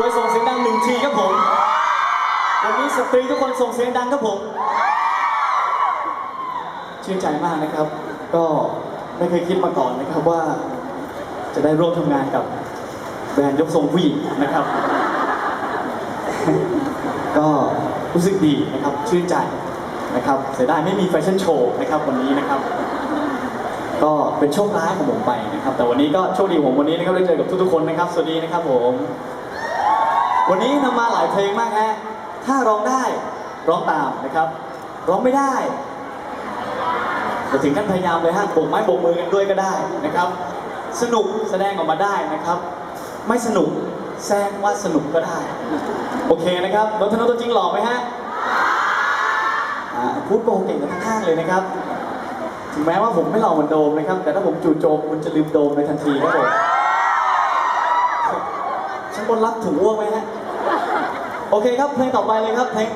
โดยส่งเสียงดังหนึ่งทีครับผม วันนี้สตรีทุกคนส่งเสียงดังครับผม ชื่นใจมากนะครับ ก็ไม่เคยคิดมาก่อนนะครับว่า จะได้ร่วมทำงานกับแบรนด์ยกทรงผู้หญิงนะครับ ก็รู้สึกดีนะครับ ชื่นใจนะครับ เสียดายไม่มีแฟชั่นโชว์นะครับวันนี้นะครับ ก็เป็นโชคร้ายของผมไปนะครับ แต่วันนี้ก็โชคดีของผมวันนี้นะครับได้เจอกับทุกๆคนนะครับ สวัสดีนะครับผม วันนี้นำมาหลายเพลงมากฮะ ถ้าร้องได้ร้องตามนะครับ ร้องไม่ได้จะถึงขั้นพยายามเลยฮะโบกไม้โบกมือกันด้วยก็ได้นะครับ สนุกแสดงออกมาได้นะครับ ไม่สนุกแซงว่าสนุกก็ได้ โอเคนะครับนนทนนตัวจริงหล่อไหมฮะพูดโกหกเก่งกันทั้งข้างเลยนะครับถึงแม้ว่าผมไม่หล่อเหมือนโดมนะครับ แต่ถ้าผมจู่โจมคุณจะลืมโดมในทันทีครับผมฉันบนรับถุงอ้วกไหมฮะ โอเคครับเพลงต่อไปเลยครับเพลง